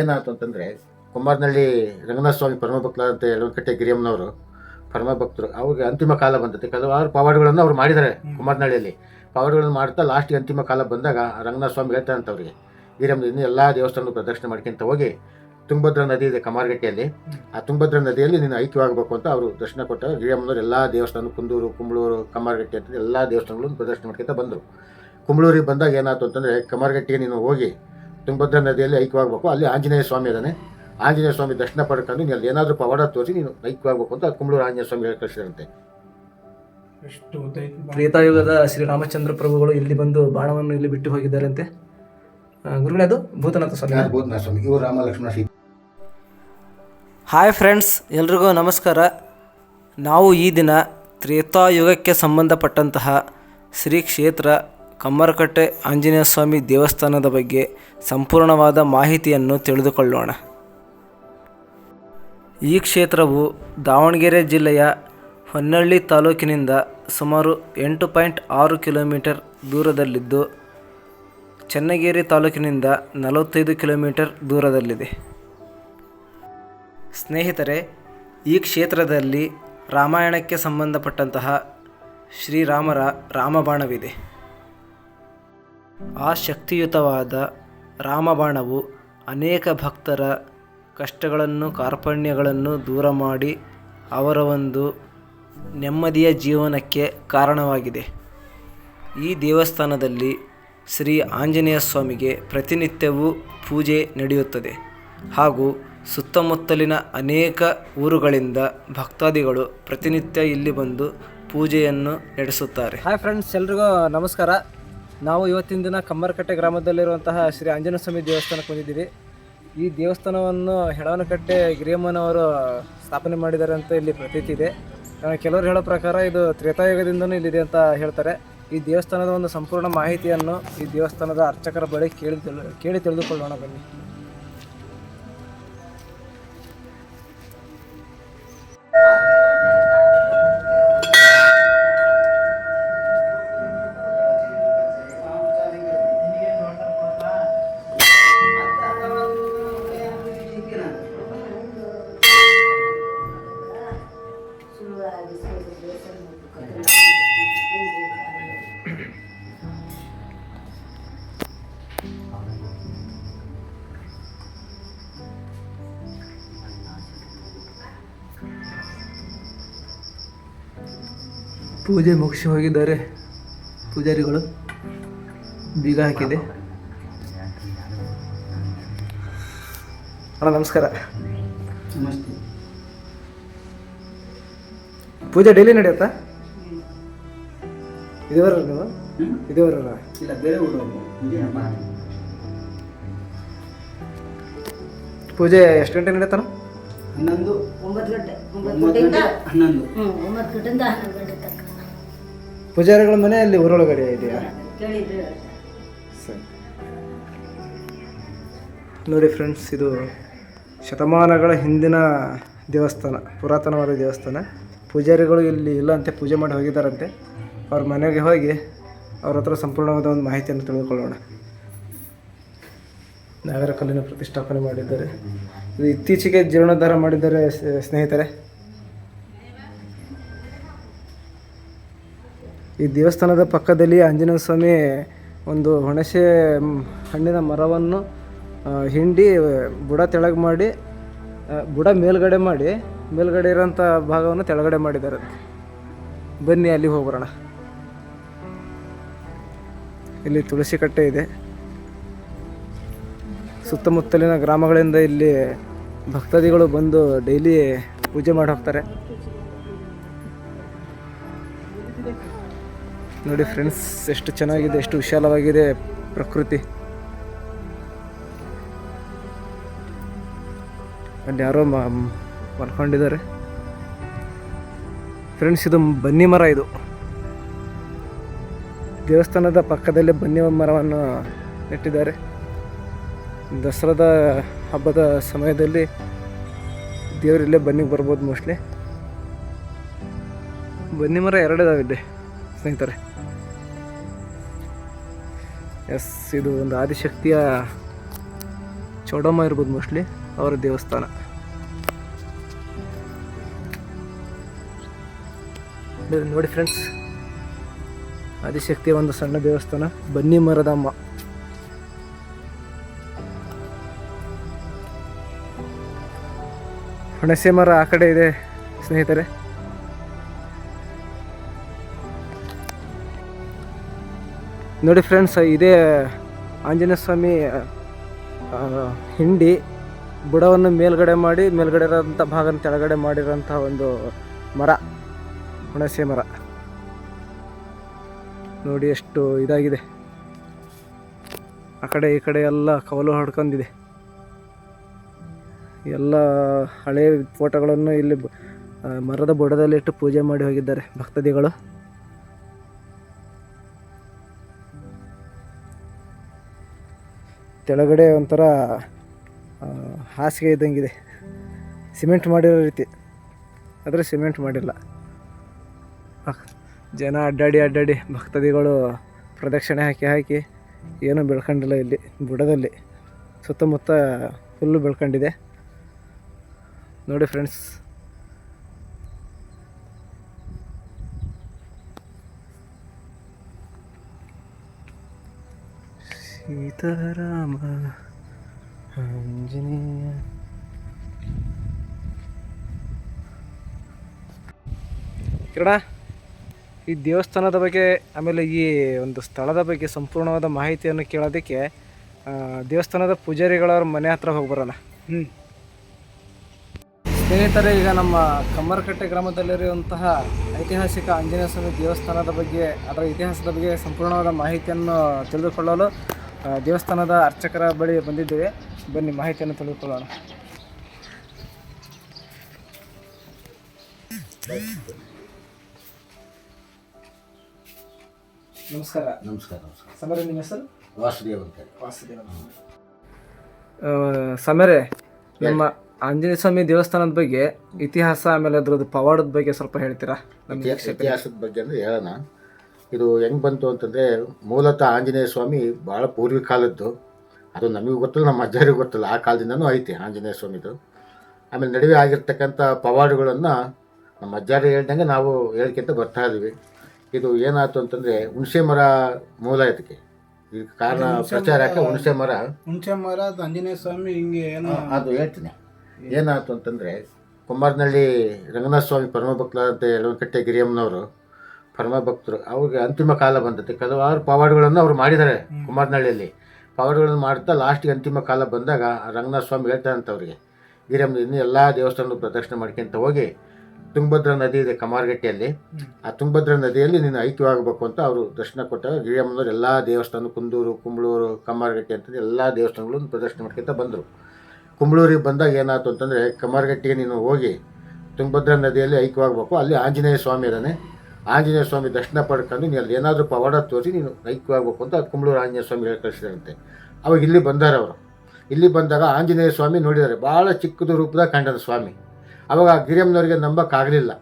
ಏನಾಯ್ತು ಅಂತಂದರೆ ಕುಮಾರನಹಳ್ಳಿ ರಂಗನಾಥ ಸ್ವಾಮಿ ಪರಮ ಭಕ್ತರಾದಂಥ ಯಳವನಕಟ್ಟೆ ಗಿರಿಯಮ್ಮನವರು ಪರಮಭಕ್ತರು ಅವ್ರಿಗೆ ಅಂತಿಮ ಕಾಲ ಬಂದತೆ. ಕೆಲವಾರು ಪವಾಡಗಳನ್ನು ಅವ್ರು ಮಾಡಿದ್ದಾರೆ ಕುಮಾರನಹಳ್ಳಿಯಲ್ಲಿ ಪವಾಡಗಳನ್ನು ಮಾಡ್ತಾ ಲಾಸ್ಟಿಗೆ ಅಂತಿಮ ಕಾಲ ಬಂದಾಗ ರಂಗನಾಥ ಸ್ವಾಮಿ ಹೇಳ್ತಾರಂತ ಅವ್ರಿಗೆ ಗಿರಿಯಮ್ಮ ಇನ್ನು ಎಲ್ಲ ದೇವಸ್ಥಾನಗಳು ಪ್ರದರ್ಶನ ಮಾಡ್ಕೊಂತ ಹೋಗಿ ತುಂಗಭದ್ರಾ ನದಿ ಇದೆ ಕಮಾರಗಟ್ಟೆಯಲ್ಲಿ. ಆ ತುಂಗಭದ್ರಾ ನದಿಯಲ್ಲಿ ನೀನು ಐಕ್ಯವಾಗಬೇಕು ಅಂತ ಅವರು ದರ್ಶನ ಕೊಟ್ಟಾಗ ಗಿರಿಯಮ್ಮನವರು ಎಲ್ಲ ದೇವಸ್ಥಾನ ಕುಂದೂರು ಕುಂಬಳೂರು ಕಮಾರ್ಗಟ್ಟೆ ಅಂತ ಎಲ್ಲ ದೇವಸ್ಥಾನಗಳನ್ನು ಪ್ರದರ್ಶನ ಮಾಡ್ಕೊಂತ ಬಂದರು. ಕುಂಬಳೂರಿಗೆ ಬಂದಾಗ ಏನಾಯ್ತು ಅಂತಂದರೆ ಕಮಾರ್ಗಟ್ಟೆಗೆ ನೀನು ಹೋಗಿ ತುಂಗಭದ್ರಾ ನದಿಯಲ್ಲಿ ಐಕ್ಯವಾಗಬೇಕು. ಅಲ್ಲಿ ಆಂಜನೇಯ ಸ್ವಾಮಿ ಇದ್ದಾನೆ ಆಂಜನೇಯ ಸ್ವಾಮಿ ದರ್ಶನ ಪಡ್ಕೊಂಡು ನೀನು ಅಲ್ಲಿ ಏನಾದರೂ ಪವಾಡ ತೋರಿಸಿ ನೀನು ಐಕ್ಯವಾಗಬೇಕು ಅಂತ ಕುಂಬಳೂರು ಆಂಜನೇಯ ಸ್ವಾಮಿ ಹೇಳಿ ಕಳಿಸಿದಂತೆ ತ್ರೇತಾಯುಗದ ಶ್ರೀರಾಮಚಂದ್ರ ಪ್ರಭುಗಳು ಇಲ್ಲಿ ಬಂದು ಬಾಣವನ್ನು ಇಲ್ಲಿ ಬಿಟ್ಟು ಹೋಗಿದ್ದಾರಂತೆ. ಅಂತೆ ಗುರುಗಳೇ ಅದು ಭೂತನಾಥ ಸ್ವಾಮಿ. ಭೂತನಾಥ ಸ್ವಾಮಿ? ಇವರು ರಾಮ ಲಕ್ಷ್ಮಣ ಸೀತೆ. ಹಾಯ್ ಫ್ರೆಂಡ್ಸ್ ಎಲ್ರಿಗೂ ನಮಸ್ಕಾರ. ನಾವು ಈ ದಿನ ತ್ರೇತಾಯುಗಕ್ಕೆ ಸಂಬಂಧಪಟ್ಟಂತಹ ಶ್ರೀ ಕ್ಷೇತ್ರ ಕಮ್ಮರಕಟ್ಟೆ ಆಂಜನೇಯ ಸ್ವಾಮಿ ದೇವಸ್ಥಾನದ ಬಗ್ಗೆ ಸಂಪೂರ್ಣವಾದ ಮಾಹಿತಿಯನ್ನು ತಿಳಿದುಕೊಳ್ಳೋಣ. ಈ ಕ್ಷೇತ್ರವು ದಾವಣಗೆರೆ ಜಿಲ್ಲೆಯ ಹೊನ್ನಳ್ಳಿ ತಾಲೂಕಿನಿಂದ ಸುಮಾರು ಎಂಟು ಪಾಯಿಂಟ್ ಆರು ಕಿಲೋಮೀಟರ್ ದೂರದಲ್ಲಿದ್ದು, ಚನ್ನಗಿರಿ ತಾಲೂಕಿನಿಂದ ನಲವತ್ತೈದು ಕಿಲೋಮೀಟರ್ ದೂರದಲ್ಲಿದೆ. ಸ್ನೇಹಿತರೆ, ಈ ಕ್ಷೇತ್ರದಲ್ಲಿ ರಾಮಾಯಣಕ್ಕೆ ಸಂಬಂಧಪಟ್ಟಂತಹ ಶ್ರೀರಾಮರ ರಾಮಬಾಣವಿದೆ. ಆ ಶಕ್ತಿಯುತವಾದ ರಾಮಬಾಣವು ಅನೇಕ ಭಕ್ತರ ಕಷ್ಟಗಳನ್ನು, ಕಾರ್ಪಣ್ಯಗಳನ್ನು ದೂರ ಮಾಡಿ ಅವರ ಒಂದು ನೆಮ್ಮದಿಯ ಜೀವನಕ್ಕೆ ಕಾರಣವಾಗಿದೆ. ಈ ದೇವಸ್ಥಾನದಲ್ಲಿ ಶ್ರೀ ಆಂಜನೇಯ ಸ್ವಾಮಿಗೆ ಪ್ರತಿನಿತ್ಯವೂ ಪೂಜೆ ನಡೆಯುತ್ತದೆ. ಹಾಗೂ ಸುತ್ತಮುತ್ತಲಿನ ಅನೇಕ ಊರುಗಳಿಂದ ಭಕ್ತಾದಿಗಳು ಪ್ರತಿನಿತ್ಯ ಇಲ್ಲಿ ಬಂದು ಪೂಜೆಯನ್ನು ನಡೆಸುತ್ತಾರೆ. ಹಾಯ್ ಫ್ರೆಂಡ್ಸ್ ಎಲ್ರಿಗೂ ನಮಸ್ಕಾರ. ನಾವು ಇವತ್ತಿನ ದಿನ ಕಮ್ಮರಕಟ್ಟೆ ಗ್ರಾಮದಲ್ಲಿರುವಂತಹ ಶ್ರೀ ಆಂಜನೇಯ ಸ್ವಾಮಿ ದೇವಸ್ಥಾನಕ್ಕೆ ಬಂದಿದ್ದೀವಿ. ಈ ದೇವಸ್ಥಾನವನ್ನು ಹೆಡವನಕಟ್ಟೆ ಗಿರಿಯಮ್ಮನವರು ಸ್ಥಾಪನೆ ಮಾಡಿದ್ದಾರೆ ಅಂತ ಇಲ್ಲಿ ಪ್ರತೀತಿ ಇದೆ. ಕೆಲವರು ಹೇಳೋ ಪ್ರಕಾರ ಇದು ತ್ರೇತಾಯುಗದಿಂದನೂ ಇಲ್ಲಿದೆ ಅಂತ ಹೇಳ್ತಾರೆ. ಈ ದೇವಸ್ಥಾನದ ಒಂದು ಸಂಪೂರ್ಣ ಮಾಹಿತಿಯನ್ನು ಈ ದೇವಸ್ಥಾನದ ಅರ್ಚಕರ ಬಳಿ ಕೇಳಿ ಕೇಳಿ ತಿಳಿದುಕೊಳ್ಳೋಣ ಬನ್ನಿ. ಪೂಜೆ ಮುಗಿಸಿ ಹೋಗಿದ್ದಾರೆ. ಪೂಜಾರಿಗಳು ಬೀಗ ಹಾಕಿದೆ. ಅಣ್ಣ ನಮಸ್ಕಾರ. ಪೂಜೆ ಡೈಲಿ ನಡೆಯುತ್ತಾ? ಇದೇವರ ನೀವು ಇದೇವರ ಇಲ್ಲ ಬೇರೆ ಊರು ಪೂಜೆ ಎಷ್ಟು ಗಂಟೆ ನಡೆಯುತ್ತಾನ ಹನ್ನೊಂದು. ಒಂಬತ್ತು ಗಂಟೆ. ಒಂಬತ್ತು ಗಂಟೆಯಿಂದ ಹನ್ನೊಂದು. ಹ್ಞೂ ಒಂಬತ್ತು ಗಂಟೆಯಿಂದ ಹನ್ನೊಂದು ಗಂಟೆ ತನಕ. ಪೂಜಾರಿಗಳ ಮನೆ ಅಲ್ಲಿ ಊರೊಳಗಡೆ ಇದೆಯಾ? ಸರಿ. ನೋಡಿ ಫ್ರೆಂಡ್ಸ್ ಇದು ಶತಮಾನಗಳ ಹಿಂದಿನ ದೇವಸ್ಥಾನ ಪುರಾತನವಾದ ದೇವಸ್ಥಾನ. ಪೂಜಾರಿಗಳು ಇಲ್ಲಿ ಇಲ್ಲ ಅಂತೆ ಪೂಜೆ ಮಾಡಿ ಹೋಗಿದ್ದಾರಂತೆ. ಅವ್ರ ಮನೆಗೆ ಹೋಗಿ ಅವ್ರ ಹತ್ರ ಸಂಪೂರ್ಣವಾದ ಒಂದು ಮಾಹಿತಿಯನ್ನು ತಿಳಿದುಕೊಳ್ಳೋಣ. ನಾಗರ ಕಲ್ಲಿನ ಪ್ರತಿಷ್ಠಾಪನೆ ಮಾಡಿದ್ದಾರೆ. ಇದು ಇತ್ತೀಚೆಗೆ ಜೀರ್ಣೋದ್ಧಾರ ಮಾಡಿದ್ದಾರೆ ಸ್ನೇಹಿತರೆ. ಈ ದೇವಸ್ಥಾನದ ಪಕ್ಕದಲ್ಲಿ ಆಂಜನೇಯ ಸ್ವಾಮಿ ಒಂದು ಹುಣಸೆ ಹಣ್ಣಿನ ಮರವನ್ನು ಹಿಂಡಿ, ಬುಡ ತೆಳಗೆ ಮಾಡಿ ಬುಡ ಮೇಲ್ಗಡೆ ಮಾಡಿ, ಮೇಲ್ಗಡೆ ಇರೋಂಥ ಭಾಗವನ್ನು ತೆಳಗಡೆ ಮಾಡಿದ್ದಾರೆ. ಬನ್ನಿ, ಅಲ್ಲಿ ಹೋಗ್ಬರೋಣ ಇಲ್ಲಿ ತುಳಸಿ ಕಟ್ಟೆ ಇದೆ. ಸುತ್ತಮುತ್ತಲಿನ ಗ್ರಾಮಗಳಿಂದ ಇಲ್ಲಿ ಭಕ್ತಾದಿಗಳು ಬಂದು ಡೈಲಿ ಪೂಜೆ ಮಾಡಿ ಹೋಗ್ತಾರೆ. ನೋಡಿ ಫ್ರೆಂಡ್ಸ್ ಎಷ್ಟು ಚೆನ್ನಾಗಿದೆ, ಎಷ್ಟು ವಿಶಾಲವಾಗಿದೆ ಪ್ರಕೃತಿ. ಅಲ್ಲಿ ಯಾರೋ ಮಲ್ಕೊಂಡಿದ್ದಾರೆ. ಫ್ರೆಂಡ್ಸ್ ಇದು ಬನ್ನಿ ಮರ ಇದು. ದೇವಸ್ಥಾನದ ಪಕ್ಕದಲ್ಲಿ ಬನ್ನಿ ಮರವನ್ನು ನೆಟ್ಟಿದ್ದಾರೆ. ದಸರಾದ ಹಬ್ಬದ ಸಮಯದಲ್ಲಿ ದೇವರಿಲ್ಲೇ ಬನ್ನಿಗೆ ಬರ್ಬೋದು ಮೋಸ್ಟ್ಲಿ ಬನ್ನಿ ಮರ ಎರಡಿದಾವೆ ಇಲ್ಲಿ, ಸ್ನೇಹಿತರೆ. ಎಸ್, ಇದು ಒಂದು ಆದಿಶಕ್ತಿಯ ಚೌಡಮ್ಮ ಇರ್ಬೋದು ಮೋಸ್ಟ್ಲಿ ಅವರ ದೇವಸ್ಥಾನ. ನೋಡಿ ಫ್ರೆಂಡ್ಸ್ ಆದಿಶಕ್ತಿಯ ಒಂದು ಸಣ್ಣ ದೇವಸ್ಥಾನ, ಬನ್ನಿ ಮರದಮ್ಮ. ಹುಣಸೆ ಮರ ಆ ಕಡೆ ಇದೆ, ಸ್ನೇಹಿತರೆ. ನೋಡಿ ಫ್ರೆಂಡ್ಸ್ ಇದೇ ಆಂಜನೇಯ ಸ್ವಾಮಿ ಹಿಂಡಿ ಬುಡವನ್ನು ಮೇಲ್ಗಡೆ ಮಾಡಿ, ಮೇಲ್ಗಡೆ ಇರೋಂಥ ಭಾಗನ ಕೆಳಗಡೆ ಮಾಡಿರೋಂಥ ಒಂದು ಮರ, ಹುಣಸೆ ಮರ. ನೋಡಿ ಎಷ್ಟು ಇದಾಗಿದೆ. ಆ ಕಡೆ ಈ ಕಡೆ ಎಲ್ಲ ಕವಲು ಹೊಡ್ಕೊಂಡಿದೆ. ಎಲ್ಲ ಹಳೆ ಫೋಟೋಗಳನ್ನು ಇಲ್ಲಿ ಮರದ ಬುಡದಲ್ಲಿಟ್ಟು ಪೂಜೆ ಮಾಡಿ ಹೋಗಿದ್ದಾರೆ ಭಕ್ತಾದಿಗಳು ಕೆಳಗಡೆ ಒಂಥರ ಹಾಸಿಗೆ ಇದ್ದಂಗಿದೆ. ಸಿಮೆಂಟ್ ಮಾಡಿರೋ ರೀತಿ. ಆದರೆ ಸಿಮೆಂಟ್ ಮಾಡಿಲ್ಲ. ಜನ ಅಡ್ಡಾಡಿ ಅಡ್ಡಾಡಿ ಭಕ್ತಾದಿಗಳು ಪ್ರದಕ್ಷಿಣೆ ಹಾಕಿ ಹಾಕಿ ಏನೂ ಬೆಳ್ಕೊಂಡಿಲ್ಲ ಇಲ್ಲಿ, ಬುಡದಲ್ಲಿ. ಸುತ್ತಮುತ್ತ ಫುಲ್ಲು ಬೆಳ್ಕೊಂಡಿದೆ. ನೋಡಿ ಫ್ರೆಂಡ್ಸ್ ಸೀತಾರಾಮ ಆಂಜನೇಯ. ಕಿರಣ ಈ ದೇವಸ್ಥಾನದ ಬಗ್ಗೆ ಆಮೇಲೆ ಈ ಒಂದು ಸ್ಥಳದ ಬಗ್ಗೆ ಸಂಪೂರ್ಣವಾದ ಮಾಹಿತಿಯನ್ನು ಕೇಳೋದಕ್ಕೆ ದೇವಸ್ಥಾನದ ಪೂಜಾರಿಗಳವ್ರ ಮನೆ ಹತ್ರ ಹೋಗಿ ಬರೋಣ. ಹ್ಞೂ ಸ್ನೇಹಿತರೆ ಈಗ ನಮ್ಮ ಕಮ್ಮರಕಟ್ಟೆ ಗ್ರಾಮದಲ್ಲಿರುವಂತಹ ಐತಿಹಾಸಿಕ ಆಂಜನೇಯ ಸ್ವಾಮಿ ದೇವಸ್ಥಾನದ ಬಗ್ಗೆ ಅದರ ಇತಿಹಾಸದ ಬಗ್ಗೆ ಸಂಪೂರ್ಣವಾದ ಮಾಹಿತಿಯನ್ನು ತಿಳಿದುಕೊಳ್ಳಲು ದೇವಸ್ಥಾನದ ಅರ್ಚಕರ ಬಳಿ ಬಂದಿದ್ದೇವೆ. ಬನ್ನಿ ಮಾಹಿತಿಯನ್ನು ತಿಳಿದುಕೊಳ್ಳೋಣ. ನಮಸ್ಕಾರ. ನಮಸ್ಕಾರ ನಮಸ್ಕಾರ. ಸಮರ ನಿಮ್ಮ ಹೆಸರು? ವಾಸುದೇವ್ ಅಂತ ಹೇಳಿ. ವಾಸುದೇವ ಸಮರೆ ನಮ್ಮ ಆಂಜನೇಯ ಸ್ವಾಮಿ ದೇವಸ್ಥಾನದ ಬಗ್ಗೆ ಇತಿಹಾಸ ಆಮೇಲೆ ಅದ್ರದ್ದು ಪವಾಡದ ಬಗ್ಗೆ ಸ್ವಲ್ಪ ಹೇಳ್ತೀರಾ? ಇತಿಹಾಸದ ಬಗ್ಗೆ ಅಂದ್ರೆ ಹೇಳೋಣ. ಇದು ಹೆಂಗೆ ಬಂತು ಅಂತಂದರೆ ಮೂಲತಃ ಆಂಜನೇಯ ಸ್ವಾಮಿ ಭಾಳ ಪೂರ್ವಿ ಕಾಲದ್ದು. ಅದು ನಮಗೂ ಗೊತ್ತಿಲ್ಲ ನಮ್ಮ ಅಜ್ಜರಿಗೂ ಗೊತ್ತಿಲ್ಲ. ಆ ಕಾಲದಿಂದನೂ ಐತಿ ಆಂಜನೇಯ ಸ್ವಾಮಿದು. ಆಮೇಲೆ ನಡುವೆ ಆಗಿರ್ತಕ್ಕಂಥ ಪವಾಡುಗಳನ್ನು ನಮ್ಮ ಅಜ್ಜಾರಿ ಹೇಳ್ದಂಗೆ ನಾವು ಹೇಳ್ಕೊಂತ ಬರ್ತಾ ಇದ್ದೀವಿ. ಇದು ಏನಾಯ್ತು ಅಂತಂದರೆ ಹುಣಸೆ ಮರ ಮೂಲ ಇದಕ್ಕೆ. ಈ ಕಾರಣ ಪ್ರಚಾರ ಯಾಕೆ ಹುಣಸೆ ಮರ? ಹುಣಸೆ ಮರ ಆಂಜನೇಯ ಸ್ವಾಮಿ ಹಿಂಗೆ ಏನೋ ಅದು ಹೇಳ್ತೀನಿ. ಏನಾಯ್ತು ಅಂತಂದರೆ ಕುಮಾರನಹಳ್ಳಿ ರಂಗನಾಥ ಸ್ವಾಮಿ ಪರಮಭಕ್ತರಾದಂಥ ಯಲವನಕಟ್ಟೆ ಗಿರಿಯಮ್ಮನವರು ಪರಮಭಕ್ತರು. ಅವ್ರಿಗೆ ಅಂತಿಮ ಕಾಲ ಬಂದತೆ ಕೆಲವಾರು ಪವಾಡಗಳನ್ನು ಅವ್ರು ಮಾಡಿದ್ದಾರೆ ಕುಮಾರನಹಳ್ಳಿಯಲ್ಲಿ. ಪವಾಡಗಳನ್ನು ಮಾಡ್ತಾ ಲಾಸ್ಟಿಗೆ ಅಂತಿಮ ಕಾಲ ಬಂದಾಗ ರಂಗನಾಥ ಸ್ವಾಮಿ ಹೇಳ್ತಾರಂತ ಅವ್ರಿಗೆ ಗಿರಮ್ಮ ಇನ್ನು ಎಲ್ಲ ದೇವಸ್ಥಾನದ ಪ್ರದಕ್ಷಿಣೆ ಮಾಡ್ಕೊಂತ ಹೋಗಿ ತುಂಗಭದ್ರಾ ನದಿ ಇದೆ ಕಮಾರಗಟ್ಟೆಯಲ್ಲಿ. ಆ ತುಂಗಭದ್ರಾ ನದಿಯಲ್ಲಿ ನೀನು ಐಕ್ಯವಾಗಬೇಕು ಅಂತ ಅವರು ದರ್ಶನ ಕೊಟ್ಟಾಗ ಗಿರಿಯಮ್ಮನವ್ರು ಎಲ್ಲ ದೇವಸ್ಥಾನ ಕುಂದೂರು ಕುಂಬಳೂರು ಕಮಾರ್ಗಟ್ಟೆ ಅಂತ ಎಲ್ಲ ದೇವಸ್ಥಾನಗಳನ್ನು ಪ್ರದರ್ಶನ ಮಾಡ್ಕೊಂತ ಬಂದರು. ಕುಂಬಳೂರಿಗೆ ಬಂದಾಗ ಏನಾಯ್ತು ಅಂತಂದರೆ ಕಮಾರಗಟ್ಟಿಗೆ ನೀನು ಹೋಗಿ ತುಂಗಭದ್ರಾ ನದಿಯಲ್ಲಿ ಐಕ್ಯವಾಗಬೇಕು. ಅಲ್ಲಿ ಆಂಜನೇಯ ಸ್ವಾಮಿ ಇದ್ದಾನೆ. ಆಂಜನೇಯ ಸ್ವಾಮಿ ದರ್ಶನ ಪಡ್ಕೊಂಡು ನೀನು ಅಲ್ಲಿ ಏನಾದರೂ ಪವಾಡ ತೋರಿಸಿ ನೀನು ಐಕ್ಯವಾಗಬೇಕು ಅಂತ ಕುಂಬಳೂರು ಆಂಜನೇಯ ಸ್ವಾಮಿ ಹೇಳಿ ಕಳಿಸಿದಾರಂತೆ ಅವಾಗ ಇಲ್ಲಿ ಬಂದಾರೆ ಅವರು. ಇಲ್ಲಿ ಬಂದಾಗ ಆಂಜನೇಯ ಸ್ವಾಮಿ ನೋಡಿದ್ದಾರೆ. ಭಾಳ ಚಿಕ್ಕದು ರೂಪದಾಗ ಕಂಡನ ಸ್ವಾಮಿ. ಅವಾಗ ಗಿರಿಯಮ್ಮನವರಿಗೆ ನಂಬಕ್ಕಾಗಲಿಲ್ಲ.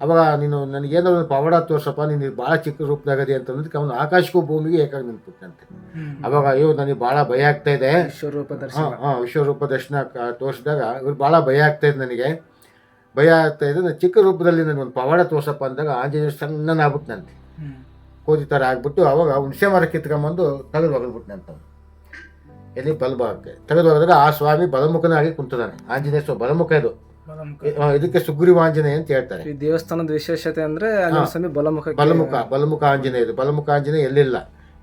ಅವಾಗ ನೀನು ನನಗೇನೋ ಒಂದು ಪವಾಡ ತೋರ್ಸಪ್ಪ ನೀನು ಭಾಳ ಚಿಕ್ಕ ರೂಪದಾಗದೆ ಅಂತಂದ್ರೆ ಅವನು ಆಕಾಶಕ್ಕೂ ಭೂಮಿಗೆ ಏಕಾಗಿ ನಿಂತ್ಬಿಟ್ಟಂತೆ ಅವಾಗ ಅಯ್ಯೋ ನನಗೆ ಭಾಳ ಭಯ ಆಗ್ತಾ ಇದೆ. ವಿಶ್ವರೂಪ ದರ್ಶನ. ಹಾಂ ವಿಶ್ವರೂಪ ದರ್ಶನ ತೋರಿಸಿದಾಗ ಇವ್ರು ಭಾಳ ಭಯ ಆಗ್ತಾ ಇದೆ ನನಗೆ. ಭಯ ಆಗ್ತಾ ಇದೆ. ನಾನು ಚಿಕ್ಕ ರೂಪದಲ್ಲಿ ನನಗೆ ಒಂದು ಪವಾಡ ತೋರ್ಸಪ್ಪ ಅಂದಾಗ ಆಂಜನೇಯ ಸಣ್ಣನಾಗ್ಬಿಟ್ನಂತೆ ಕೋತಿ ಥರ ಆಗ್ಬಿಟ್ಟು ಅವಾಗ ಹುಣಸೆ ಮರ ಕಿತ್ಕೊಂಬಂದು ತೆಗೆದು ಒಗದ್ಬಿಟ್ನಂತ ಎಲ್ಲಿ ಬಲಭಾಗಕ್ಕೆ ತೆಗೆದು ಹೋದಾಗ ಆ ಸ್ವಾಮಿ ಬಲಮುಖನಾಗಿ ಕುಂತದಾನೆ ಆಂಜನೇಯ ಸ್ವಾಮಿ ಬಲಮುಖ ಇದು. ಇದಕ್ಕೆ ಸುಗ್ರೀವ ಆಂಜನೇಯ ಅಂತ ಹೇಳ್ತಾರೆ. ಈ ದೇವಸ್ಥಾನದ ವಿಶೇಷತೆ ಅಂದ್ರೆ ಸ್ವಾಮಿ ಬಲಮುಖ ಬಲಮುಖ ಬಲಮುಖ ಆಂಜನೇಯ ಇದು. ಬಲಮುಖ ಆಂಜನೇಯ ಎಲ್ಲಿಲ್ಲ.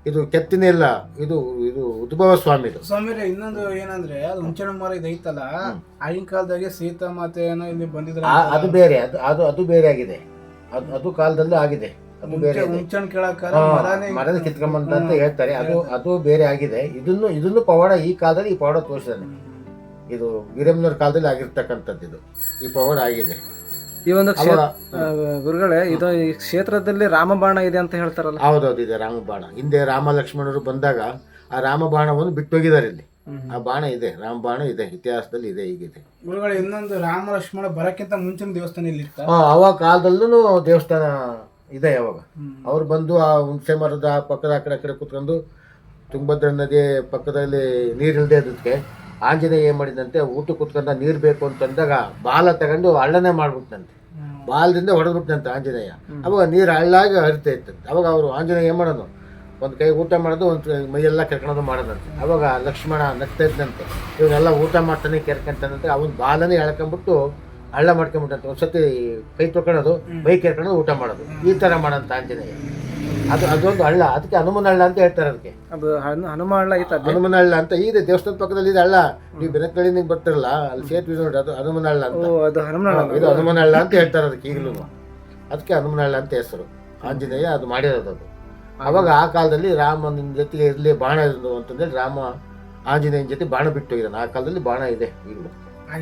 ಇದು ಕೆತ್ತಿನೇ ಇಲ್ಲ ಇದು ಇದು ಉದ್ಭವ ಸ್ವಾಮಿ ಇದು. ಸ್ವಾಮಿರೆ ಇನ್ನೊಂದು ಏನಂದ್ರೆ ಅದು ಹುಂಚಣ ಮರ ಇದೈತಲ್ಲ ಆಗಿನ ಕಾಲದಾಗೆ ಸೀತಾ ಮಾತೆ ಏನೋ ಇಲ್ಲಿ ಬಂದಿದ್ರ ಆ- ಅದು ಬೇರೆ ಅದು ಅದು ಅದು ಬೇರೆ ಆಗಿದೆ. ಅದು ಅದು ಕಾಲದಲ್ಲೂ ಆಗಿದೆ. ಅದು ಬೇರೆ ಇದೆ ಹುಂಚಣ ಕೇಳಕ್ಕ ಹಾ, ಮರನೇ ಮರದ ಕಿತ್ಕೊಂಬಂದ ಅಂತ ಹೇಳ್ತಾರೆ. ಅದು ಅದು ಬೇರೆ ಆಗಿದೆ. ಇದನ್ನು ಇದನ್ನು ಪವಾಡ ಈ ಕಾಲದಲ್ಲಿ ಈ ಪವಾಡ ತೋರಿಸಿದ್ದಾನೆ. ಇದು ವೀರಮ್ಮನವ್ರ ಕಾಲದಲ್ಲಿ ಆಗಿರ್ತಕ್ಕಂಥದ್ದು ಇದು. ಈ ಪವಾಡ ಆಗಿದೆ. ಈ ಒಂದು ಕ್ಷೇತ್ರ ಗುರುಗಳೇ ಇದು ಈ ಕ್ಷೇತ್ರದಲ್ಲಿ ರಾಮಬಾಣ ಇದೆ ಅಂತ ಹೇಳ್ತಾರಲ್ಲ. ಹೌದೌದು ಇದೆ ರಾಮಬಾಣ. ಹಿಂದೆ ರಾಮ ಲಕ್ಷ್ಮಣರು ಬಂದಾಗ ಆ ರಾಮಬಾಣವನ್ನು ಬಿಟ್ಟೋಗಿದ್ದಾರೆ ಇಲ್ಲಿ. ಆ ಬಾಣ ಇದೆ ರಾಮಬಾಣ ಇದೆ ಇತಿಹಾಸದಲ್ಲಿ ಇದೆ ಈಗಿದೆ ಗುರುಗಳೇ ಇನ್ನೊಂದು ರಾಮ ಲಕ್ಷ್ಮಣ ಬರಕ್ಕಿಂತ ಮುಂಚಿನ ದೇವಸ್ಥಾನ ಇಲ್ಲಿ ಅವ ಅವಾಗ ಕಾಲದಲ್ಲೂ ದೇವಸ್ಥಾನ ಇದೆ ಯಾವಾಗ ಅವ್ರು ಬಂದು ಆ ಹುಣಸೆ ಮರದ ಪಕ್ಕದ ಆ ಕಡೆ ಆ ಕಡೆ ಕುತ್ಕೊಂಡು ತುಂಗಭದ್ರಾ ನದಿ ಪಕ್ಕದಲ್ಲಿ ನೀರಿಲ್ಲದೆ ಅದಕ್ಕೆ ಆಂಜನೇಯ ಏನು ಮಾಡಿದಂತೆ ಊಟ ಕುತ್ಕೊಂಡ ನೀರು ಬೇಕು ಅಂತಂದಾಗ ಬಾಲ ತಗೊಂಡು ಅಳ್ಳನೆ ಮಾಡ್ಬಿಟ್ನಂತೆ. ಬಾಲದಿಂದ ಹೊಡೆದ್ಬಿಟ್ಟಂತೆ ಆಂಜನೇಯ. ಅವಾಗ ನೀರು ಹಳ್ಳಾಗಿ ಹರಿತಾ ಇತ್ತಂತೆ. ಅವಾಗ ಅವರು ಆಂಜನೇಯ ಏನು ಮಾಡೋದು? ಒಂದು ಕೈ ಊಟ ಮಾಡೋದು ಒಂದು ಮೈಯೆಲ್ಲ ಕೆರ್ಕೊಳೋದು ಮಾಡೋದಂತೆ. ಅವಾಗ ಲಕ್ಷ್ಮಣ ನಗ್ತಾ ಇದ್ದಂತೆ ಇವನ್ನೆಲ್ಲ ಊಟ ಮಾಡ್ತಾನೆ ಕೆರ್ಕೊಂತಾನಂತೆ. ಅವನ ಬಾಲನೇ ಎಳ್ಕೊಂಬಿಟ್ಟು ಹಳ್ಳ ಮಾಡ್ಕೊಂಬಿಟ್ಟಂತೆ. ಒಂದ್ಸತಿ ಕೈ ತೊಗೊಳೋದು ಮೈ ಕೆರ್ಕೊಂಡು ಊಟ ಮಾಡೋದು. ಈ ಥರ ಮಾಡೋಂಥ ಆಂಜನೇಯ. ಅದು ಅದೊಂದು ಹಳ್ಳ. ಅದಕ್ಕೆ ಹನುಮನ ಹಳ್ಳ ಅಂತ ಹೇಳ್ತಾರೆ ಅದಕ್ಕೆ. ಅದು ಹನುಮ ಹಳ್ಳ ಐತೆ ಹನುಮನ ಹಳ್ಳ ಅಂತ ಇದೆ ದೇವಸ್ಥಾನ ಪಕ್ಕದಲ್ಲಿ ಇದೆ ಹಳ್ಳ. ನೀವು ಬೆನಕಳ್ಳಿ ನೀವು ಬರ್ತಿರಲ್ಲ ಅಲ್ಲಿ ಸೇತುವೆ ನೋಡಿ ಅದು ಹನುಮನ ಹಳ್ಳ ಅಂತ. ಅದು ಅದು ಹಳ್ಳ. ಇದು ಹನುಮನ ಹಳ್ಳ ಅಂತ ಹೇಳ್ತಾರೆ ಅದಕ್ಕೆ ಈಗಲೂ. ಅದಕ್ಕೆ ಹನುಮನ ಹಳ್ಳ ಅಂತ ಹೆಸರು. ಆಂಜನೇಯ ಅದು ಮಾಡಿರೋದು ಅದು. ಅವಾಗ ಆ ಕಾಲದಲ್ಲಿ ರಾಮನ ಜೊತೆಗೆ ಇರಲಿ ಬಾಣ ಇರೋದು ಅಂತಂದೇಳಿ ರಾಮ ಆಂಜನೇಯನ ಜೊತೆ ಬಾಣ ಬಿಟ್ಟು ಹೋಗಿದ್ದಾನೆ. ಆ ಕಾಲದಲ್ಲಿ ಬಾಣ ಇದೆ ಈಗಲೂ.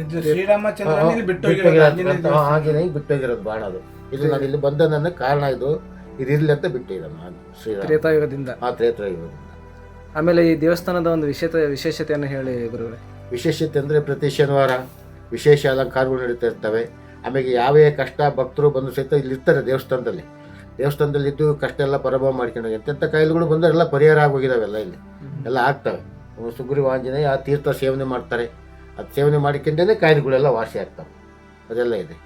ಇದು ಶ್ರೀರಾಮಚಂದ್ರ ಬಿಟ್ಟು ಹೋಗಿರೋದು ಆಂಜನೇಯ ಆಂಜನೇಯ ಬಾಣ ಅದು. ಇದು ನಾನು ಇಲ್ಲಿ ಬಂದ ನನ್ನ ಕಾರಣ ಇದು. ಇದು ಇರ್ಲಿ ಅಂತ ಬಿಟ್ಟಿದ್ದಾನೆ ನಾನು ಶ್ರೀರಾಮ. ತ್ರೇತಾಯುಗದಿಂದ. ಆ ತ್ರೇತಾಯುಗದಿಂದ. ಆಮೇಲೆ ಈ ದೇವಸ್ಥಾನದ ಒಂದು ವಿಶೇಷ ವಿಶೇಷತೆಯನ್ನು ಹೇಳಿ ಗುರುಗಳೇ. ವಿಶೇಷತೆ ಅಂದರೆ ಪ್ರತಿ ಶನಿವಾರ ವಿಶೇಷ ಅಲಂಕಾರಗಳು ನಡೀತಾ ಇರ್ತವೆ. ಆಮೇಲೆ ಯಾವೇ ಕಷ್ಟ ಭಕ್ತರು ಬಂದು ಸಹಿತ ಇಲ್ಲಿ ಇರ್ತಾರೆ ದೇವಸ್ಥಾನದಲ್ಲಿ. ದೇವಸ್ಥಾನದಲ್ಲಿ ಇದ್ದು ಕಷ್ಟ ಎಲ್ಲ ಪರಭಾವ ಮಾಡ್ಕೊಂಡು ಎಂತೆಂಥ ಕಾಯಿಲೆಗಳು ಬಂದರೆ ಎಲ್ಲ ಪರಿಹಾರ ಆಗೋಗಿದಾವೆಲ್ಲ ಇಲ್ಲಿ. ಎಲ್ಲ ಆಗ್ತವೆ. ಸುಗ್ರೀವಾಂಜಿನ ಸುಗ್ರೀವ ಆ ತೀರ್ಥ ಸೇವನೆ ಮಾಡ್ತಾರೆ. ಅದು ಸೇವನೆ ಮಾಡಿಕೊಂಡೇ ಕಾಯಿಲೆಗಳೆಲ್ಲ ವಾಸಿ ಆಗ್ತವೆ. ಅದೆಲ್ಲ ಇದೆ.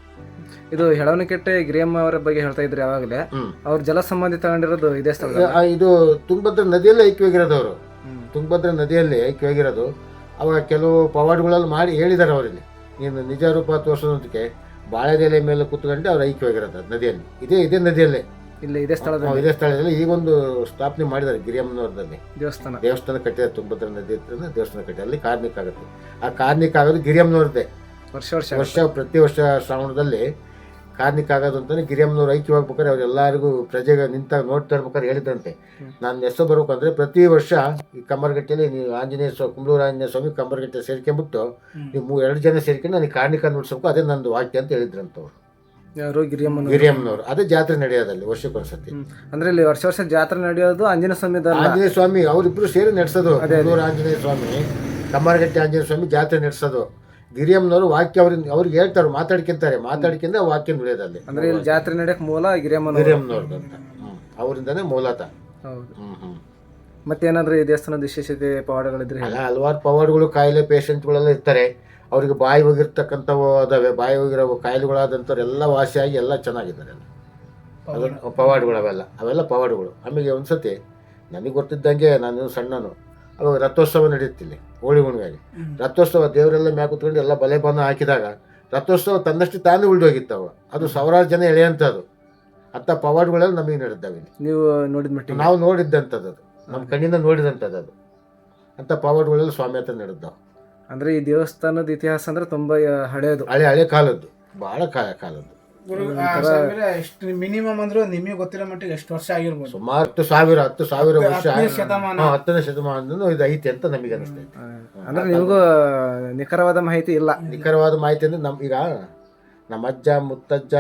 ಇದು ಹೆಳವನಕೆಟ್ಟೆ ಗಿರಿಯಮ್ಮ ಅವರ ಬಗ್ಗೆ ಹೇಳ್ತಾ ಇದ್ರೆ ಯಾವಾಗಲೇ. ಅವ್ರ ಜಲ ಸಮಾಧಿ ತಗೊಂಡಿರೋದು ಇದೇ ಸ್ಥಳ ಇದು ತುಂಗಭದ್ರಾ ನದಿಯಲ್ಲೇ ಐಕ್ಯವಾಗಿರೋದು ಅವರು. ತುಂಗಭದ್ರಾ ನದಿಯಲ್ಲಿ ಐಕ್ಯವಾಗಿರೋದು. ಅವಾಗ ಕೆಲವು ಪವಾಡ್ಗಳಲ್ಲಿ ಮಾಡಿ ಹೇಳಿದ್ದಾರೆ ಅವರಿಗೆ ನೀನು ನಿಜ ರೂಪ ತೋರಿಸೋದಕ್ಕೆ ಬಾಳೆದೆಲೆ ಮೇಲೆ ಕೂತ್ಕೊಂಡು ಅವ್ರು ಐಕ್ಯವಾಗಿರೋದು ನದಿಯಲ್ಲಿ. ಇದೇ ಇದೇ ನದಿಯಲ್ಲೇ. ಇಲ್ಲ ಇದೇ ಸ್ಥಳದಲ್ಲಿ. ಇದೇ ಸ್ಥಳದಲ್ಲಿ. ಈಗೊಂದು ಸ್ಥಾಪನೆ ಮಾಡಿದ್ದಾರೆ ಗಿರಿಯಮ್ಮನವರದಲ್ಲಿ ದೇವಸ್ಥಾನ. ದೇವಸ್ಥಾನ ಕಟ್ಟಿದ್ದಾರೆ ತುಂಗಭದ್ರಾ ನದಿ ದೇವಸ್ಥಾನ ಕಟ್ಟೆ ಅಲ್ಲಿ ಕಾರ್ಮಿಕ ಆಗುತ್ತೆ. ಆ ಕಾರ್ಮಿಕ ಆಗೋದು ಗಿರಿಯಮ್ಮನವ್ರದ್ದೇ ವರ್ಷ ವರ್ಷ ವರ್ಷ ಪ್ರತಿ ವರ್ಷ ಶ್ರಾವಣದಲ್ಲಿ ಕಾರ್ಮಿಕ ಆಗೋದು ಅಂತಂದ್ರೆ ಗಿರಿಯಮ್ಮನವ್ರು ಐಕ್ಯವಾಗ್ಬೇಕಾದ್ರೆ ಅವರೆಲ್ಲರಿಗೂ ಪ್ರಜೆಗೆ ನಿಂತಾಗ ನೋಡ್ತಾ ಇರ್ಬೇಕಾದ್ರೆ ಹೇಳಿದ್ರಂತೆ ನಾನು ಹೆಸರು ಬರ್ಬೇಕಂದ್ರೆ ಪ್ರತಿ ವರ್ಷ ಈ ಕಂಬರ್ಗಟ್ಟೆಯಲ್ಲಿ ನೀವು ಆಂಜನೇಯ ಸ್ವಾಮಿ ಕುಂಬಳೂರು ಆಂಜನೇಯ ಸ್ವಾಮಿ ಕಂಬರ್ಗಟ್ಟೆ ಸೇರ್ಕೊಂಡ್ಬಿಟ್ಟು ನೀವು ಎರಡು ಜನ ಸೇರ್ಕೊಂಡು ನನಗೆ ಕಾರ್ಣಿಕ ನೋಡ್ಸಬೇಕು ಅದೇ ನಂದು ವಾಕ್ಯ ಅಂತ ಹೇಳಿದ್ರಂತವ್ರು. ಯಾರು? ಗಿರಿಯಮ್ಮನ ಗಿರಿಯಮ್ಮನವರು. ಅದೇ ಜಾತ್ರೆ ನಡೆಯೋದಲ್ಲಿ ವರ್ಷಕ್ಕೊಂದ್ಸತಿ. ಅಂದ್ರೆ ಇಲ್ಲಿ ವರ್ಷ ವರ್ಷ ಜಾತ್ರೆ ನಡೆಯೋದು ಆಂಜನೇಯ ಸ್ವಾಮಿ ಆಂಜನೇಯ ಸ್ವಾಮಿ ಅವರಿಬ್ರು ಸೇರಿ ನಡೆಸೋದು. ಕುಂಬ್ಳೂರು ಆಂಜನೇಯ ಸ್ವಾಮಿ ಕಮ್ಮರಗಟ್ಟೆ ಆಂಜನೇಯ ಸ್ವಾಮಿ ಜಾತ್ರೆ ನಡೆಸೋದು. ಗಿರಿಯಮ್ಮನವರು ವಾಕ್ಯ ಅವ್ರಿಂದ ಅವ್ರಿಗೆ ಹೇಳ್ತಾರೆ ಮಾತಾಡ್ಕೊಂತಾರೆ. ಮಾತಾಡ್ಕೊಂಡೆ ವಾಕ್ಯ ನುಡಿಯೋದಲ್ಲಿ ಅಂದ್ರೆ ಇಲ್ಲಿ ಜಾತ್ರೆ ನಡೆಯಕ್ ಮೂಲ ಗಿರಿಯಮ್ಮನ ಗಿರಿಯಮ್ಮನವ್ರದ್ದು ಅಂತ. ಹ್ಮ್. ಅವರಿಂದನೇ ಮೂಲತಃ ಹೌದು. ಹ್ಮ್ ಹ್ಮ್. ಮತ್ತೇನಾದ್ರೂ ಈ ದೇವಸ್ಥಾನದ ವಿಶೇಷತೆ ಪವಾಡಗಳಿದ್ರೆ ಅಲ್ಲ ಹಲವಾರು ಪವಾಡ್ಗಳು ಕಾಯಿಲೆ ಪೇಷಂಟ್ಗಳೆಲ್ಲ ಇರ್ತಾರೆ. ಅವ್ರಿಗೆ ಬಾಯಿ ಹೋಗಿರ್ತಕ್ಕಂಥವು ಅದಾವೆ ಬಾಯಿ ಹೋಗಿರೋ ಕಾಯಿಲೆಗಳಾದಂಥವ್ರು ಎಲ್ಲ ವಾಸಿಯಾಗಿ ಎಲ್ಲ ಚೆನ್ನಾಗಿದ್ದಾರೆ ಅದು ಪವಾಡ್ಗಳು ಅವೆಲ್ಲ. ಅವೆಲ್ಲ ಪವಾಡ್ಗಳು. ಆಮೇಲೆ ಒಂದ್ಸತಿ ನನಗೆ ಗೊತ್ತಿದ್ದಂಗೆ ನಾನು ಸಣ್ಣನು ಅವಾಗ ರಥೋತ್ಸವ ನಡೆಯುತ್ತಿಲ್ಲ. ಹೋಳಿ ಹುಣ್ಣಿಮೆಗೆ ರಥೋತ್ಸವ ದೇವರೆಲ್ಲ ಮ್ಯಾಗ ಕುತ್ಕೊಂಡು ಎಲ್ಲ ಬಲೆ ಬಂದು ಹಾಕಿದಾಗ ರಥೋತ್ಸವ ತನ್ನಷ್ಟು ತಾನೇ ಉಳ್ದೋಗಿತ್ತವ. ಅದು ಸಾವಿರಾರು ಜನ ಎಳೆಯಂಥದ್ದು. ಅಂಥ ಪವಾಡ್ಗಳೆಲ್ಲ ನಮಗೆ ನಡೆದಾವೆ ಇಲ್ಲಿ. ನೀವು ನೋಡಿದ ಮಟ್ಟಿಗೆ. ನಾವು ನೋಡಿದ್ದಂಥದ್ದು ಅದು. ನಮ್ಮ ಕಣ್ಣಿಂದ ನೋಡಿದಂಥದ್ದು ಅದು. ಅಂಥ ಪವಾಡ್ಗಳೆಲ್ಲ ಸ್ವಾಮಿ ಹತ್ರ ನಡೆದಾವೆ ಅಂದರೆ ಈ ದೇವಸ್ಥಾನದ ಇತಿಹಾಸ ಅಂದ್ರೆ ತುಂಬ ಹಳೆಯದು ಹಳೆ ಹಳೆ ಕಾಲದ್ದು. ಭಾಳ ಕಾಲ ಕಾಲದ್ದು. ಗುರು ಆ, ಸಾವಿರ ಎಷ್ಟು ಮಿನಿಮಮ್ ಅಂದ್ರೆ ನಿಮಗೆ ಗೊತ್ತಿರೋ ಮಟ್ಟಿಗೆ ಎಷ್ಟು ವರ್ಷ ಆಗಿರ್ಬೋದು. ಸುಮಾರು ಹತ್ತು ಸಾವಿರ ಹತ್ತು ಸಾವಿರ ವರ್ಷ ಹತ್ತನೇ ಶತಮಾನ. ಹಾ, ಹತ್ತನೇ ಶತಮಾನದಿಂದ ಇದು ಐತಿ ಅಂತ ನಮಗೆ ಅನಿಸ್ತೈತಿ. ಅಂದ್ರೆ ನಿಮಗೂ ನಿಖರವಾದ ಮಾಹಿತಿ ಇಲ್ಲ. ನಿಖರವಾದ ಮಾಹಿತಿ ಅಂದ್ರೆ ನಮ್ ಈಗ ನಮ್ಮ ಅಜ್ಜ ಮುತ್ತಜ್ಜ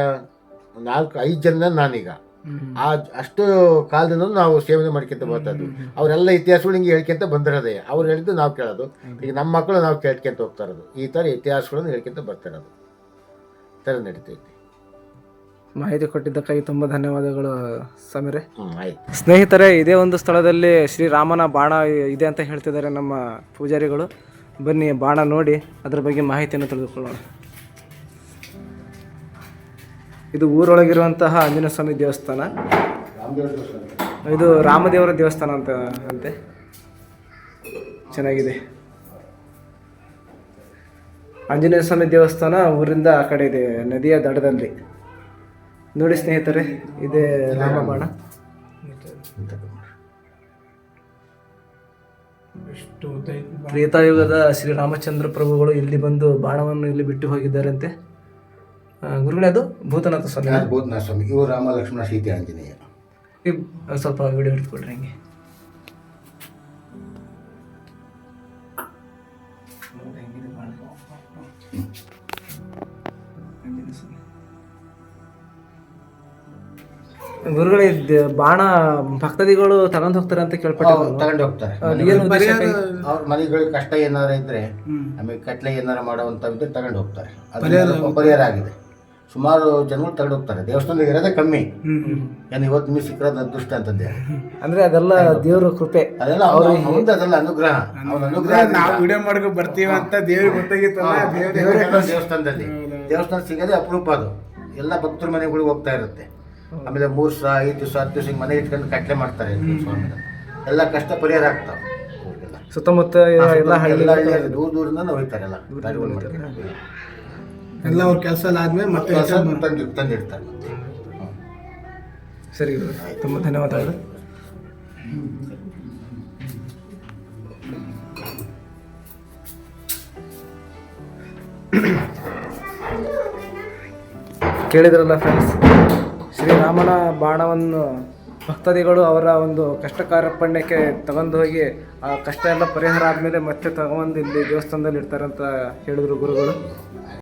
ನಾಲ್ಕು ಐದು ಜನ ನಾನೀಗ. ಆ ಅಷ್ಟು ಕಾಲದಿಂದ ನಾವು ಸೇವನೆ ಮಾಡ್ಕೊಂತ ಬರ್ತಾ ಇದ್ವಿ ಅವರೆಲ್ಲ ಇತಿಹಾಸಗಳು ಹಿಂಗೆ ಹೇಳ್ಕೊಂತ ಬಂದಿರೋದೇ. ಅವ್ರು ಹೇಳಿದ್ದು ನಾವು ಕೇಳೋದು. ಈಗ ನಮ್ಮ ಮಕ್ಕಳು ನಾವು ಕೇಳ್ಕೊಂತ ಹೋಗ್ತಾ ಇರೋದು. ಈ ಥರ ಇತಿಹಾಸಗಳನ್ನು ಹೇಳ್ಕೊಂತ ಬರ್ತಾ ಇರೋದು. ಈ ಥರ ನಡೀತೈತಿ. ಮಾಹಿತಿ ಕೊಟ್ಟಿದ್ದಕ್ಕಾಗಿ ತುಂಬಾ ಧನ್ಯವಾದಗಳು ಸಮೀರೆ. ಸ್ನೇಹಿತರೇ ಆಯ್ತು. ಸ್ನೇಹಿತರೆ ಇದೇ ಒಂದು ಸ್ಥಳದಲ್ಲಿ ಶ್ರೀರಾಮನ ಬಾಣ ಇದೆ ಅಂತ ಹೇಳ್ತಿದ್ದಾರೆ ನಮ್ಮ ಪೂಜಾರಿಗಳು. ಬನ್ನಿ ಬಾಣ ನೋಡಿ ಅದ್ರ ಬಗ್ಗೆ ಮಾಹಿತಿಯನ್ನು ತಿಳಿದುಕೊಳ್ಳೋಣ. ಇದು ಊರೊಳಗಿರುವಂತಹ ಆಂಜನೇಯ ಸ್ವಾಮಿ ದೇವಸ್ಥಾನ. ಇದು ರಾಮದೇವರ ದೇವಸ್ಥಾನ ಅಂತ ಅಂತೆ. ಚೆನ್ನಾಗಿದೆ. ಆಂಜನೇಯ ಸ್ವಾಮಿ ದೇವಸ್ಥಾನ ಊರಿಂದ ಆ ಕಡೆ ಇದೆ ನದಿಯ ದಡದಲ್ಲಿ. ನೋಡಿ ಸ್ನೇಹಿತರೆ ಇದೇ ರಾಮಬಾಣ. ತ್ರೇತಾಯುಗದ ಶ್ರೀರಾಮಚಂದ್ರ ಪ್ರಭುಗಳು ಇಲ್ಲಿ ಬಂದು ಬಾಣವನ್ನು ಇಲ್ಲಿ ಬಿಟ್ಟು ಹೋಗಿದ್ದಾರಂತೆ. ಗುರುಗಳೇ ಅದು ಭೂತನಾಥ ಸ್ವಾಮಿ. ಭೂತನಾಥ ಸ್ವಾಮಿ? ಇವರು ರಾಮ ಲಕ್ಷ್ಮಣ ಸೀತೆ ಆಂಜನೇಯ. ಈ ಸ್ವಲ್ಪ ವಿಡಿಯೋ ಹಿಡಿದುಕೊಡ್ರಿ ಹಂಗೆ. ಗುರುಗಳೇ ಇದ್ ಬಾಣ ಭಕ್ತಾದಿಗಳು ತಗೊಂಡ್ ಹೋಗ್ತಾರೆ ಅಂತ ಕೇಳ್ಪಟ್ಟೆ ತಗೊಂಡ್ ತಗೊಂಡು ಹೋಗ್ತಾರೆ. ಅದು ಏನು ಉದ್ದೇಶ ಅವ್ರ ಮನೆಗಳಿಗೆ ಕಷ್ಟ ಏನಾರ ಇದ್ರೆ. ಆಮೇಲೆ ಕಟ್ಲೆ ಏನಾರ ಮಾಡುವಂತ ಇದ್ರೆ ತಗೊಂಡ್ ಹೋಗ್ತಾರೆ. ಅದು ಪರಿಹಾರ ಆಗಿದೆ. ಸುಮಾರು ಜನಗಳು ತಗೊಂಡು ಹೋಗ್ತಾರೆ. ದೇವಸ್ಥಾನದಾಗ ಇರೋದೇ ಕಮ್ಮಿ. ಏನ್ ಇವತ್ತು ನಿಮಗೆ ಸಿಕ್ಕಿರೋದು ಅದೃಷ್ಟ ಅಂತಂದೆ ಅಂದ್ರೆ ಅದೆಲ್ಲ ದೇವರ ಕೃಪೆ. ಅದೆಲ್ಲ ಅವ್ರ ಮುಂದೆ ಅದೆಲ್ಲ ಅನುಗ್ರಹ. ಅವ್ರ ಅನುಗ್ರಹ ನಾವು ವಿಡಿಯೋ ಮಾಡ್ಕೊ ಬರ್ತೀವಿ ಅಂತ ದೇವ್ರಿಗೆ ಗೊತ್ತಾಗಿತ್ತು ದೇವ್ರ ದೇವಸ್ಥಾನದಲ್ಲಿ. ದೇವಸ್ಥಾನ ಸಿಗೋದೇ ಅಪರೂಪ ಅದು. ಎಲ್ಲ ಭಕ್ತರ ಮನೆಗಳಿಗೆ ಹೋಗ್ತಾ ಇರುತ್ತೆ. ಆಮೇಲೆ ಮೂರು ದಿವಸ ಐದು ದಿವಸ ಹತ್ತು ದಿವಸ ಮನೆ ಇಟ್ಕೊಂಡು ಕಟ್ಲೆ ಮಾಡ್ತಾರೆ ಸ್ವಾಮಿನ ಎಲ್ಲ ಕಷ್ಟ ಪರಿಹಾರ ಆಗ್ತಾವೆ ಸುತ್ತಮುತ್ತ ಎಲ್ಲ ಹಳ್ಳಿ ದೂರ ದೂರದಿಂದ ಹೋಗ್ತಾರೆ ಎಲ್ಲ ಗಾಡಿಗಳು ಮಾಡ್ಕೊಂಡು ಎಲ್ಲ ಅವ್ರ ಕೆಲಸ ಎಲ್ಲ ಆದ್ಮೇಲೆ ಮತ್ತೆ ಕೆಲಸ ತಂದು ತಂದಿರ್ತಾರೆ. ಸರಿ ತುಂಬ ಧನ್ಯವಾದಗಳು. ಕೇಳಿದ್ರಲ್ಲ ಫ್ರೆಂಡ್ಸ್ ಶ್ರೀರಾಮನ ಬಾಣವನ್ನು ಭಕ್ತಾದಿಗಳು ಅವರ ಒಂದು ಕಷ್ಟ ಕಾರ್ಯಪಣ್ಯಕ್ಕೆ ತಗೊಂಡು ಹೋಗಿ ಆ ಕಷ್ಟ ಎಲ್ಲ ಪರಿಹಾರ ಆದಮೇಲೆ ಮತ್ತೆ ತಗೊಂಡು ಇಲ್ಲಿ ದೇವಸ್ಥಾನದಲ್ಲಿ ಅಂತ ಹೇಳಿದ್ರು ಗುರುಗಳು.